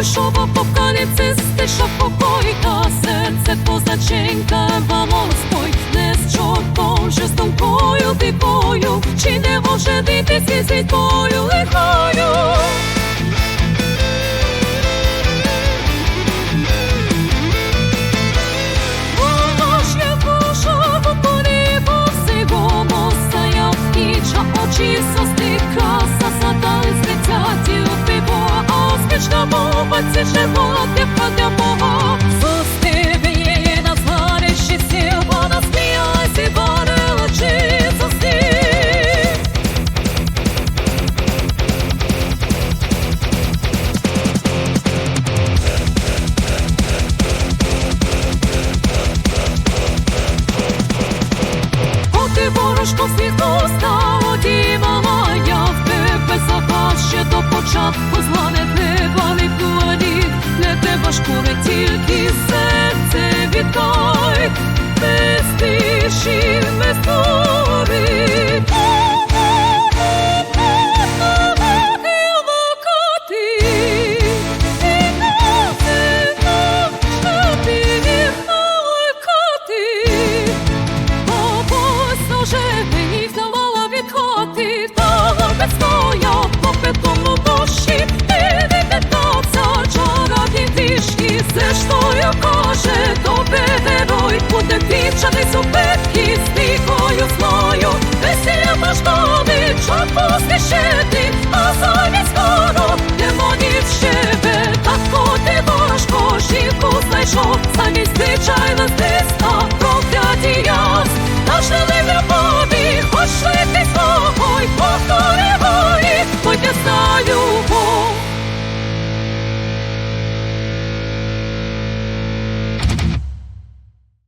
йшов апокаліпсис, що покойка, серце позначенька, вам Господь, не з чортом, що з томкою типою, чи не може бити зі тепла для Бога. Зусти її на згарищі сіл, вона сміялась і варила чи зусти. Поки ворожко світло стало дімала, я в тебе запас ще до початку зла